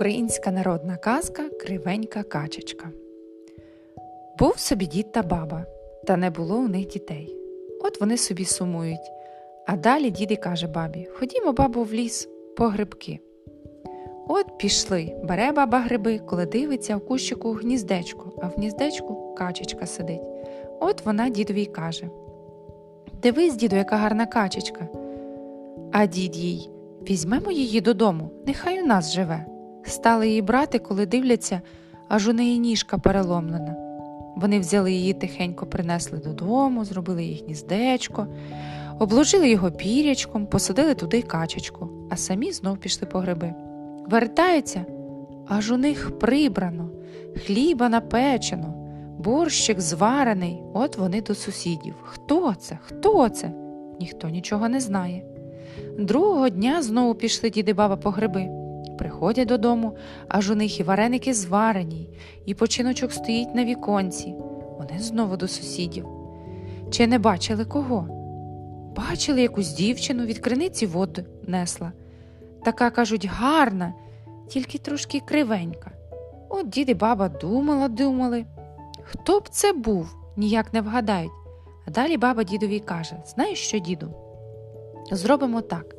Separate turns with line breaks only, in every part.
Українська народна казка Кривенька качечка. Був собі дід та баба, та не було у них дітей. От вони собі сумують. А далі дід і каже бабі: Ходімо, бабу, в ліс по грибки. От пішли, бере баба гриби, коли дивиться в кущику гніздечко, а в гніздечку качечка сидить. От вона дідові й каже: Дивись, діду, яка гарна качечка. А дід їй візьмемо її додому, нехай у нас живе. Стали її брати, коли дивляться, аж у неї ніжка переломлена. Вони взяли її тихенько, принесли додому, зробили їй гніздечко, обложили його пірячком, посадили туди качечку, а самі знов пішли по гриби. Вертаються, аж у них прибрано, хліба напечено, борщик зварений. От вони до сусідів. Хто це? Хто це? Ніхто нічого не знає. Другого дня знову пішли діди баба по гриби. Приходять додому, аж у них і вареники зварені, і починочок стоїть на віконці. Вони знову до сусідів. Чи не бачили кого? Бачили якусь дівчину від криниці воду несла. Така, кажуть, гарна, тільки трошки кривенька. От дід і баба думала, думали. Хто б це був, ніяк не вгадають. А далі баба дідові каже: Знаєш що, діду? Зробимо так.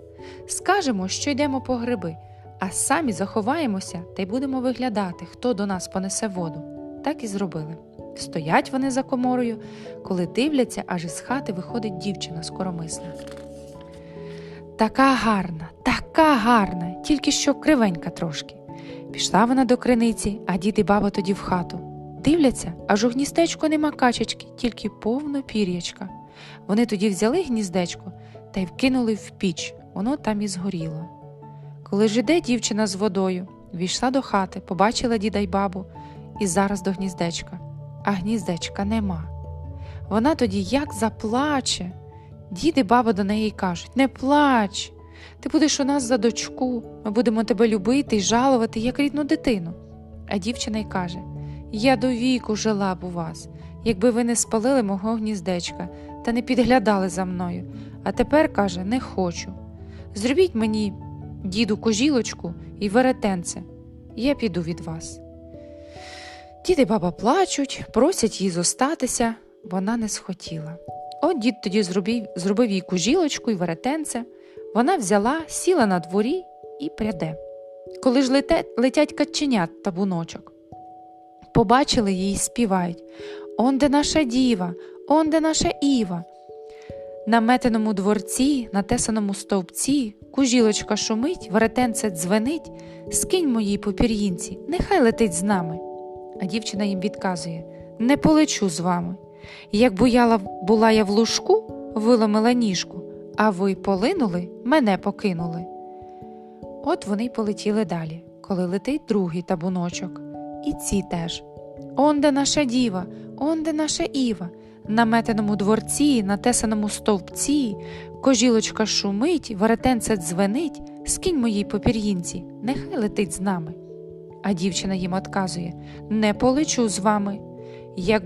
Скажемо, що йдемо по гриби, а самі заховаємося та й будемо виглядати, хто до нас понесе воду. Так і зробили. Стоять вони за коморою, коли дивляться, аж із хати виходить дівчина скоромисна. Така гарна, така гарна, тільки що кривенька трошки. Пішла вона до криниці, а дід і баба тоді в хату. Дивляться, аж у гніздечку нема качечки, тільки повно пір'ячка. Вони тоді взяли гніздечко та й вкинули в піч, воно там і згоріло. Коли ж іде дівчина з водою, війшла до хати, побачила діда й бабу і зараз до гніздечка, а гніздечка нема. Вона тоді як заплаче. Дід і баба до неї кажуть Не плач, ти будеш у нас за дочку, ми будемо тебе любити й жалувати, як рідну дитину. А дівчина й каже Я до віку жила б у вас, якби ви не спалили мого гніздечка та не підглядали за мною. А тепер каже не хочу. Зробіть мені, діду, кожілочку і веретенце, я піду від вас. Дід і баба плачуть, просять її зостатися, вона не схотіла. От дід тоді зробив, зробив їй кужілочку і веретенце. Вона взяла, сіла на дворі і пряде. Коли ж лете, летять каченят та буночок. Побачили її й співають Он де наша діва, он де наша Іва. На метеному дворці, на тесаному стовпці, кужілочка шумить, веретенце дзвенить, скинь моїй попір'їнці, нехай летить з нами. А дівчина їм відказує Не полечу з вами. Як буяла була я в лужку, виломила ніжку, а ви полинули, мене покинули. От вони й полетіли далі, коли летить другий табуночок. І ці теж. Он де наша діва, он де наша Іва, на метеному дворці, на тесаному стовпці, кожілочка шумить, веретенце дзвенить, скинь моїй попір'їнці, нехай летить з нами. А дівчина їм отказує Не полечу з вами. Як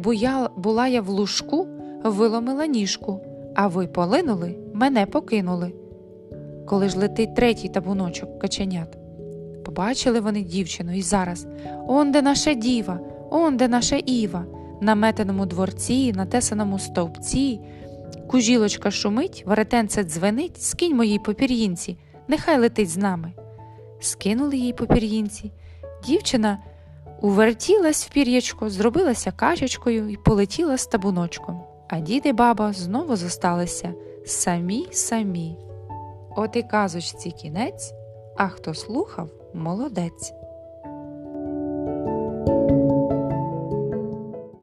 була я в лужку, виломила ніжку, а ви полинули, мене покинули. Коли ж летить третій табуночок каченят. Побачили вони дівчину і зараз он де наша діва, он де наша Іва, на метеному дворці, на тесаному стовпці. Кужілочка шумить, веретенце дзвенить, скинь моїй попір'їнці, нехай летить з нами. Скинули їй попір'їнці. Дівчина увертілась в пір'ячко, зробилася качечкою і полетіла з табуночком. А дід і баба знову зосталися самі самі. От і казочці кінець, а хто слухав молодець.